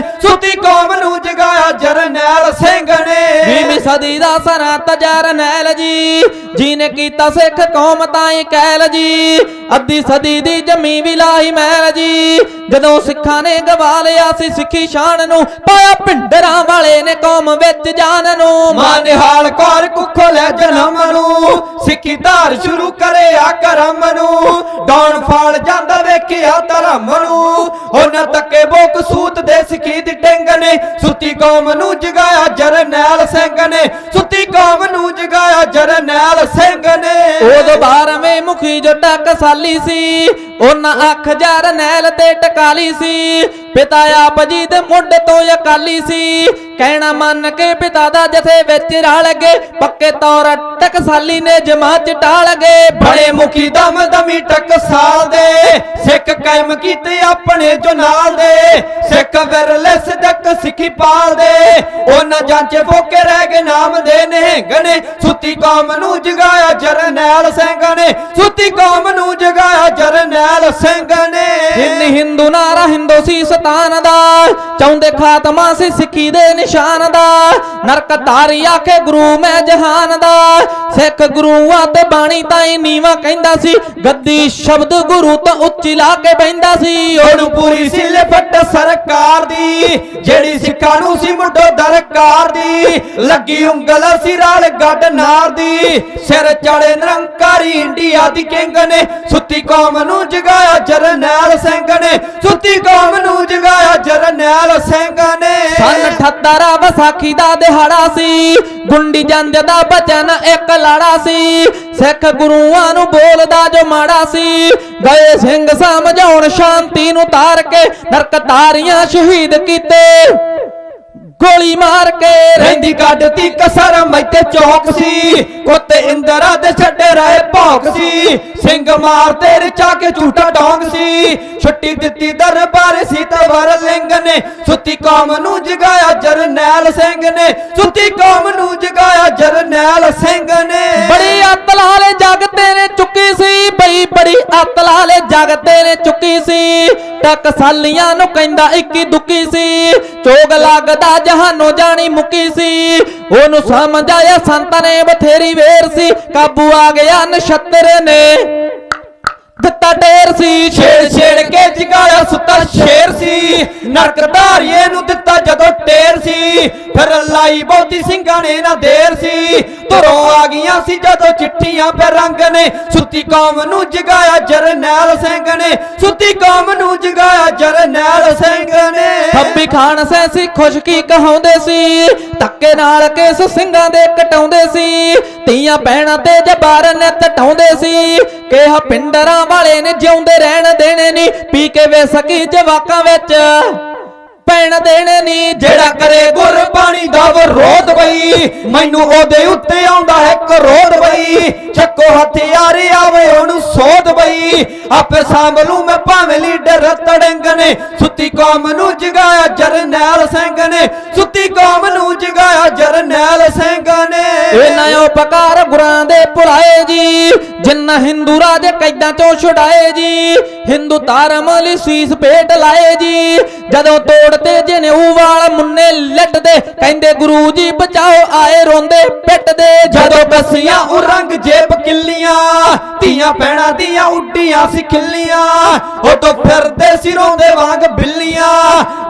ਸੁੱਤੀ ਕੌਮ ਨੂੰ ਜਗਾਇਆ ਜਰਨੈਲ ਸਿੰਘ ਨੇ। ਵੀਹਵੀਂ ਸਦੀ ਦਾ ਸਨਤ ਜਰਨੈਲ ਜੀ। ਜਿਨੇ ਕੀਤਾ ਸਿੱਖ ਕੌਮ ਤਾਈਂ ਕਹਿਲ ਜੀ। ਅੱਧੀ ਸਦੀ ਦੀ ਜਮੀ ਵੀ ਲਾਹੀ ਮਹਿਲ ਜੀ। ਜਦੋਂ ਸਿੱਖਾਂ ਨੇ ਗਵਾ ਲਿਆ ਸੀ ਸਿੱਖੀ ਸ਼ਾਨ ਨੂੰ ਪਾਇਆ ਪਿੰਡਰਾਂ ਵਾਲੇ ਨੇ ਕੌਮ ਵਿੱਚ ਜਾਨ ਨੂੰ। ਮਾਂ ਨਿਹਾਲ ਕੌਰ ਕੁੱਖੋ ਲੈ ਜਨਮ ਸਿੱਖੀ ਧਾਰ ਸ਼ੁਰੂ ਕਰਿਆ ਕਰਮ ਨੂੰ ਡੌਣ ਫਾਲ ਜਾਂਦਾ ਵੇਖਿਆ ਧਰਮ ਨੂੰ ਉਹਨਾਂ ਤੱਕੇ ਬੋਕ ਸੂਤ ਦੇ ਸਿੱਖੀ ਦੀ ਟਿੰਗ ਨੇ। ਸੁੱਤੀ ਕੌਮ ਨੂੰ ਜਗਾਇਆ ਜਰਨੈਲ ਸਿੰਘ ਨੇ। ਸੁੱਤੀ ਕੌਮ ਨੂੰ ਜਗਾਇਆ ਜਰਨੈਲ ਸਿੰਘ ਨੇ। ਉਦੋਂ 12ਵੇਂ ਮੁਖੀ ਜੋ ਟਕਸਾਲੀ ਸੀ, ਉਹਨਾਂ ਅੱਖ ਜਰਨੈਲ ਤੇ ਟਕਾਲੀ ਸੀ। ਪਿਤਾ ਆਪ ਜੀ ਦੇ ਮੁੱਢ ਤੋਂ ਅਕਾਲੀ ਸੀ। ਕਹਿਣਾ ਮੰਨ ਕੇ ਪਿਤਾ ਦਾ ਜਥੇ ਵਿੱਚ ਰਲ ਗਏ। ਪੱਕੇ ਤੌਰ ਟਕਸਾਲੀ ਨੇ ਜਮਾਤ ਟਾਲ ਗਏ। ਬੜੇ ਮੁਖੀ ਦਮ ਦਮੀ ਟਕਸਾਲ ਦੇ। ਸਿੱਖ ਕਾਇਮ ਕੀਤੇ ਆਪਣੇ ਜੋ ਨਾਲ ਦੇ। ਸਿੱਖ ਵਿਰਲੇ ਸਦਕ ਸਿੱਖੀ ਪਾਲ ਦੇ। ਉਹਨਾਂ ਜਾਂਚੇ ਫੋਕੇ ਰਹਿ ਗਏ ਨਾਮ ਦੇ ਨਿਹੰਗਣੇ ਸੁੱਤੀ ਕੌਮ ਨੂੰ ਜਗਾਇਆ ਜਰਨੈਲ ਸਿੰਘ ਨੇ। ਸੁੱਤੀ ਕੌਮ ਨੂੰ ਜਗਾਇਆ ਜਰਨੈਲ ਸਿੰਘ ਨੇ। ਹਿੰਦ ਹਿੰਦੂ ਨਾਰਾ ਹਿੰਦੂ ਸੀ ਸਤਾਨ ਦਾ। ਚਾਹੁੰਦੇ ਖਾਤਮਾ ਸੀ ਸਿੱਖੀ ਦੇ ਨਿਸ਼ਾਨ ਦਾ ਨਰਕ ਧਾਰੀ ਆਖੇ ਗੁਰੂ ਮੈਂ ਜਹਾਨ ਦਾ ਸਿੱਖ ਗੁਰੂਆਂ ਤੇ ਬਾਣੀ ਤਾਈ ਨੀਵਾ ਕਹਿੰਦਾ ਸੀ। ਗੱਦੀ ਸ਼ਬਦ ਗੁਰੂ ਤੋਂ ਉੱਚੀ ਲਾ ਕੇ ਬੈੰਦਾ ਸੀ। ਹੁਣ ਪੂਰੀ ਸੀ ਸਰਕਾਰ ਦੀ, ਜਿਹੜੀ ਸਿੱਖਾਂ ਨੂੰ ਸੀ ਮੁੰਡੋ ਦਰਕਾਰ ਦੀ। ਲੱਗੀ ਉਂਗਲ ਸੀ ਰਾਲ ਗੱਡ ਨਾਰ ਦੀ। ਸਿਰ ਚੜੇ ਨਿਰੰਕਾਰੀ ਇੰਡੀਆ ਦੀ ਕਿੰਗ ਨੇ। ਸੁੱਤੀ ਕੌਮ ਨੂੰ ਜਗਾਇਆ ਜਰਨੈਲ ਸਿੰਘ ਨੇ। ਸੁੱਤੀ ਕੌਮ ਨੂੰ ਜਗਾਇਆ ਜਰਨੈਲ ਸਿੰਘ ਨੇ। ਸਨ 78 ਵਿਸਾਖੀ ਦਾ ਦਿਹਾੜਾ ਸੀ। ਗੁੰਡੀ ਜੰਜ ਦਾ ਬਚਨ ਇੱਕ ਲਾੜਾ ਸੀ। ਸਿੱਖ ਗੁਰੂਆਂ ਨੂੰ ਬੋਲਦਾ ਜੋ ਮਾੜਾ ਸੀ। ਗਏ ਸਿੰਘ ਸਮਝਾਉਣ ਸ਼ਾਂਤੀ ਨੂੰ ਤਾਰ ਕੇ, ਨਰਕ ਤਾਰੀਆਂ ਸ਼ਹੀਦ ਕੀਤੇ। ਗੋਲੀ ਮਾਰ ਕੇ ਰਹਿੰਦੀ ਕੱਢਤੀ ਕਸਰ, ਮੈਤੇ ਚੌਕ ਸੀ। ਕੁੱਤੇ ਇੰਦਰਾ ਦੇ ਛੱਡੇ ਰਾਏ ਭੌਕ ਸੀ, ਸਿੰਘ ਮਾਰ ਰਚਾ ਕੇ ਝੂਠਾ ਡੋਂਗ ਸੀ। ਛੁੱਟੀ ਦਿੱਤੀ ਦਰਬਾਰ ਸੀ ਤਵਰ ਲਿੰਗ ਨੇ। ਸੁੱਤੀ ਕੌਮ ਨੂੰ ਜਗਾਇਆ ਜਰਨੈਲ ਸਿੰਘ ਨੇ। ਸੁੱਤੀ ਕੌਮ ਨੂੰ ਜਗਾਇਆ ਜਰਨੈਲ ਸਿੰਘ ਨੇ। ਬੜੀ ਅਤਲ ਲਾਲੇ ਜਗ ਤੇਰੇ ਚੁੱਕੀ ਸੀ, ਬਈ ਬੜੀ ਅੱਤ ਲਾਲੇ ਜਗ ਤੇਰੇ ਚੁੱਕੀ ਸੀ। ਟਕਸਾਲੀਆਂ ਨੂੰ ਕਹਿੰਦਾ ਇੱਕੀ ਦੁੱਕੀ ਸੀ। ਚੋਗ ਲੱਗਦਾ ਜਹਾਨੋਂ ਜਾਣੀ ਮੁੱਕੀ ਸੀ। ਉਹਨੂੰ ਸਮਝ ਆਇਆ ਸੰਤਾਂ ਨੇ ਬਥੇਰੀ ਵੇਰ ਸੀ। ਕਾਬੂ ਆ ਗਿਆ ਨਛੱਤਰ ਨੇ ਦਿੱਤਾ ਢੇਰ ਸੀ। ਛੇੜ ਕੇ ਜਗਾਇਆ ਸੁੱਤਾ ਸ਼ੇਰ ਸੀ, ਨਰਕ ਨੂੰ ਦਿੱਤਾ ਜਦੋਂ ਟੇਰ ਸੀ, ਫਿਰ ਲਾਈ ਬਹੁਤੀ ਸਿੰਘਾਂ ਨੇ ਨਾ ਦੇਰ ਸੀ, ਧਰੋਂ ਆ ਗਈਆਂ ਸੀ ਜਦੋਂ ਚਿੱਠੀਆਂ ਫਿਰ ਰੰਗ ਨੇ, ਸੁੱਤੀ ਕੌਮ ਨੂੰ ਜਗਾਇਆ ਜਰਨੈਲ ਸਿੰਘ ਨੇ, ਸੁੱਤੀ ਕੌਮ ਨੂੰ ਜਗਾਇਆ ਜਰਨੈਲ ਸਿੰਘ ਨੇ। ਖੱਬੀ ਖਾਨ ਸੈਸੀ ਖੁਸ਼ਕੀ ਕਹਾਉਂਦੇ ਸੀ ਧੱਕੇ ਨਾਲ ਕੇਸ ਸਿੰਘਾਂ ਦੇ ਕਟਾਉਂਦੇ ਸੀ। ਤੀਆਂ ਪੈਣਾ ਤੇ ਜਬਾਰ ਨੇ ਟਟਾਉਂਦੇ ਸੀ। ਕਿਹਾ ਪਿੰਡਰਾਂ ਵਾਲੇ ਨੇ ਜਿਉਂਦੇ ਰਹਿਣ ਦੇਣੇ ਨਹੀਂ ਪੀ ਕੇ ਵੇ ਸਕੀ ਜਵਾਕਾਂ ਵਿੱਚ ਪੈਣ ਦੇਣੇ ਨਹੀਂ ਜਿਹੜਾ ਕਰੇ ਗੁਰਬਾਣੀ ਦਾ ਵਿਰੋਧ ਬਈ, ਮੈਨੂੰ ਉਹਦੇ ਉੱਤੇ ਆਉਂਦਾ ਹੈ ਕਰੋਧ ਬਈ। ਚੱਕੋ ਹਥਿਆਰ ਆਵੇ, ਉਹਨੂੰ ਸੋ ਬਈ ਆਪੇ ਸੰਭਲੂ ਮੈਂ ਭਾਵੇਂ ਲੀਡਰ ਤੜੰਗ ਨੇ। ਸੁੱਤੀ ਕੌਮ ਨੂੰ ਜਗਾਇਆ ਜਰਨੈਲ ਸਿੰਘ ਨੇ। ਸੁੱਤੀ ਕੌਮ ਨੂੰ ਜਗਾਇਆ ਜਰਨੈਲ ਸਿੰਘ ਨੇ। ਇਹਨਾਂ ਉਪਕਾਰ ਗੁਰਾਂ ਦੇ ਭੁਲਾਏ ਜੀ। ਜਿੰਨਾ ਹਿੰਦੂ ਰਾਜ ਕੈਦਾਂ ਚੋਂ ਛੁਡਾਏ ਜੀ। ਹਿੰਦੂ ਧਰਮ ਲਈ ਸੀਸ ਭੇਟ ਲਾਏ ਜੀ। ਜਦੋਂ ਤੋੜਤੇ ਜਨੇਊ ਵਾਲ ਮੁੰਨੇ ਲੱਟਦੇ ਕਹਿੰਦੇ ਗੁਰੂ ਜੀ ਬਚਾਓ ਆਏ ਰੋਂਦੇ ਪਿੱਟਦੇ। ਜਦੋਂ ਕਸੀਆਂ ਉਹ ਰੰਗ ਜੇਬ ਕਿੱਲੀਆਂ ਧੀਆਂ ਪੈਣਾ ਦੀਆਂ ਉੱਡੀਆਂ ਸੀ ਖਿੱਲੀਆਂ, ਉਦੋਂ ਫਿਰਦੇ ਸੀ ਰੋਂਦੇ ਵਾਂਗ ਬਿੱਲੀਆਂ।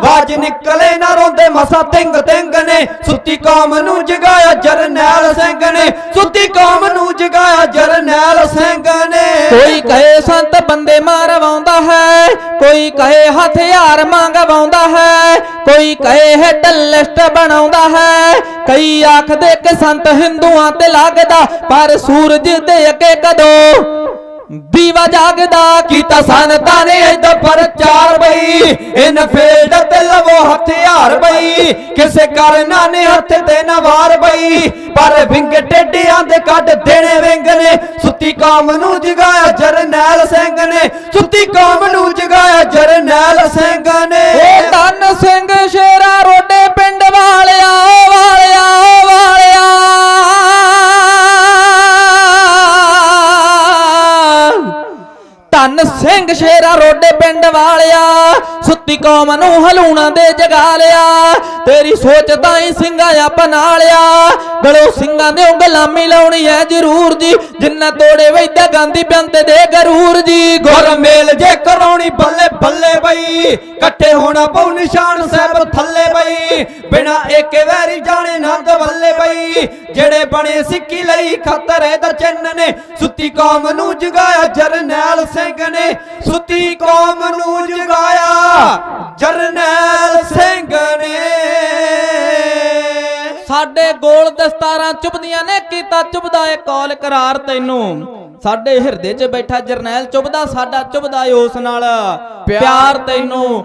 ਵਾਜ ਨਿਕਲੇ ਨਾ ਰੋਂਦੇ, ਮਸਾ ਤਿੰਗ ਤਿੰਗ ਨੇ। ਸੁੱਤੀ ਕੌਮ ਨੂੰ ਜਗਾਇਆ ਜਰਨੈਲ ਸਿੰਘ ਨੇ। ਸੁੱਤੀ ਕੌਮ ਨੂੰ ਜਗਾਇਆ ਜਰਨੈਲ ਸਿੰਘ ਨੇ। ਕੋਈ ਕਹੇ ਸੰਤ ਬੰਦੇ ਮਾਰਵਾਉਂਦਾ ਹੈ, ਕੋਈ ਕਹੇ ਹਥਿਆਰ ਮੰਗਵਾਉਂਦਾ ਹੈ, ਕੋਈ ਕਹੇ ਹਿੱਟ ਲਿਸਟ ਬਣਾਉਂਦਾ ਹੈ। ਕਈ ਆਖਦੇ ਕਿ ਸੰਤ ਹਿੰਦੂਆਂ ਤੇ ਲੱਗਦਾ, ਪਰ ਸੂਰਜ ਦੇ ਅੱਗੇ ਕਦੋਂ ਦੀਵਾ ਜਾਗਦਾ ਕੀਤਾ ਸੰਤਾਂ ਨੇ ਇਹਦਾ ਪ੍ਰਚਾਰ ਬਈ। ਇਨ ਫੀਲਡ ਤੇ ਲਵੋ ਹਥਿਆਰ ਬਈ। ਕਿਸੇ ਕਰਨਾ ਨੇ ਹੱਥ ਤੇ ਨਾ ਵਾਰ ਬਈ। ਪਰ ਵਿੰਗ ਟੇਡਿਆਂ ਦੇ ਕੱਢ ਦੇਣੇ ਵਿੰਗ ਨੇ। ਸੁੱਤੀ ਕੌਮ ਨੂੰ ਜਗਾਇਆ ਜਰਨੈਲ ਸਿੰਘ ਨੇ। ਸੁੱਤੀ ਕੌਮ ਨੂੰ ਜਗਾਇਆ ਜਰਨੈਲ ਸਿੰਘ ਨੇ। ਵਾਲਿਆ ਰੋਡੇ ਪਿੰਡ ਵਾਲਿਆ, ਸੁੱਤੀ ਕੌਮ ਨੂੰ ਹਲੂਣਾ ਦੇ ਜਗਾ ਲਿਆ। ਤੇਰੀ ਸੋਚ ਤਾਂ ਹੀ ਸਿੰਘਾਂ ਅਪਣਾ ਲਿਆ। ਗਲੋ ਸਿੰਘਾਂ ਦੇ ਗੁਲਾਮੀ ਲਾਉਣੀ ਐ ਜ਼ਰੂਰ ਜੀ। ਜਿੰਨਾ ਤੋੜੇ ਵੈਦਾ ਗਾਂਧੀ ਬੰਦੇ ਦੇ ਗਰੂਰ ਜੀ। ਗੁਰ ਮੇਲ ਜੇ ਕਰਾਉਣੀ ਬੱਲੇ ਬੱਲੇ ਬਈ। ਇਕੱਠੇ ਹੋਣਾ ਪਉ ਨਿਸ਼ਾਨ ਸਾਹਿਬ ਥੱਲੇ ਬਈ। ਬਿਨਾ ਏਕੇ ਵੈਰੀ ਜਾਣੇ ਨੰਦ ਬੱਲੇ ਬਈ। ਜਿਹੜੇ ਬਣੇ ਸਿੱਕੀ ਲਈ ਖਤਰੇ ਦਾ ਚਿੰਨ ਨੇ। ਸੁੱਤੀ ਕੌਮ ਨੂੰ ਜਗਾਇਆ ਜਰਨੈਲ ਸਿੰਘ ਨੇ। ਸੁੱਤੀ ਕੌਮ ਨੂੰ ਜਗਾਇਆ ਜਰਨੈਲ ਸਿੰਘ ਨੇ। ਸਾਡੇ ਗੋਲ ਦਸਤਾਰਾਂ ਚੁਬਦੀਆਂ ਨੇ, ਕੀਤਾ ਚੁਬਦਾ ਏ ਕੌਲ ਕਰਾਰ ਤੈਨੂੰ। ਸਾਡੇ ਹਿਰਦੇ 'ਚ ਬੈਠਾ ਜਰਨੈਲ ਚੁਬਦਾ ਸਾਡਾ ਚੁਬਦਾ ਉਸ ਨਾਲ। ਪਿਆਰ ਤੈਨੂੰ